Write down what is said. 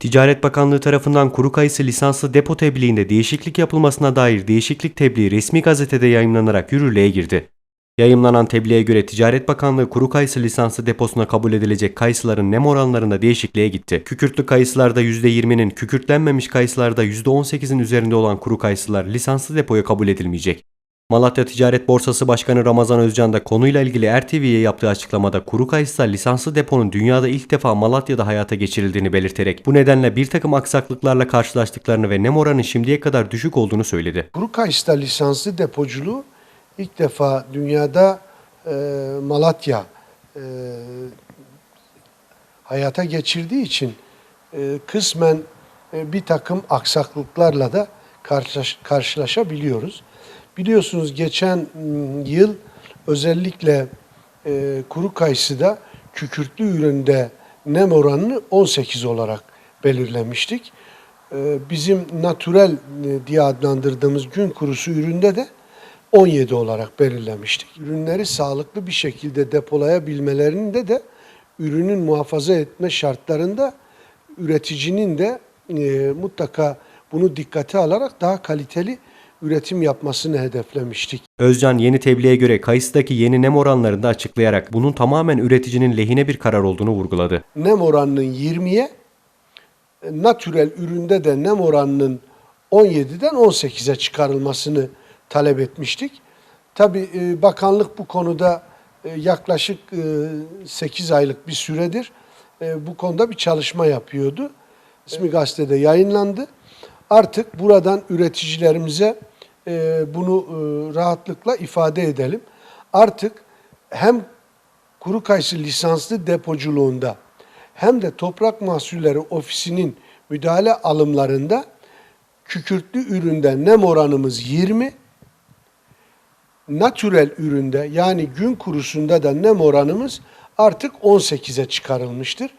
Ticaret Bakanlığı tarafından kuru kayısı lisanslı depo tebliğinde değişiklik yapılmasına dair değişiklik tebliği resmi gazetede yayımlanarak yürürlüğe girdi. Yayımlanan tebliğe göre Ticaret Bakanlığı kuru kayısı lisanslı deposuna kabul edilecek kayısıların nem oranlarında değişikliğe gitti. Kükürtlü kayısılarda %20'nin, kükürtlenmemiş kayısılarda %18'in üzerinde olan kuru kayısılar lisanslı depoya kabul edilmeyecek. Malatya Ticaret Borsası Başkanı Ramazan Özcan da konuyla ilgili RTV'ye yaptığı açıklamada kuru kayısılar lisanslı deponun dünyada ilk defa Malatya'da hayata geçirildiğini belirterek bu nedenle bir takım aksaklıklarla karşılaştıklarını ve nem oranı şimdiye kadar düşük olduğunu söyledi. Kuru Kayıs'ta lisanslı depoculuğu ilk defa dünyada e, Malatya e, hayata geçirdiği için e, kısmen e, bir takım aksaklıklarla da karşılaş, karşılaşabiliyoruz. Biliyorsunuz geçen m, yıl özellikle e, kuru kayısıda kükürtlü üründe nem oranını 18 olarak belirlemiştik. E, bizim natürel diye adlandırdığımız gün kurusu üründe de 17 olarak belirlemiştik. Ürünleri sağlıklı bir şekilde depolayabilmelerinde de ürünün muhafaza etme şartlarında üreticinin de e, mutlaka bunu dikkate alarak daha kaliteli üretim yapmasını hedeflemiştik. Özcan yeni tebliğe göre kayısıdaki yeni nem oranlarını da açıklayarak bunun tamamen üreticinin lehine bir karar olduğunu vurguladı. Nem oranının 20'ye, e, natürel üründe de nem oranının 17'den 18'e çıkarılmasını talep etmiştik. Tabi bakanlık bu konuda e, yaklaşık 8 aylık bir süredir e, bu konuda bir çalışma yapıyordu. İsmi gazetede yayınlandı. Artık buradan üreticilerimize e, bunu e, rahatlıkla ifade edelim. Artık hem kuru kayısı lisanslı depoculuğunda hem de toprak mahsulleri ofisinin müdahale alımlarında kükürtlü üründe nem oranımız 20, natürel üründe yani gün kurusunda da nem oranımız artık 18'e çıkarılmıştır.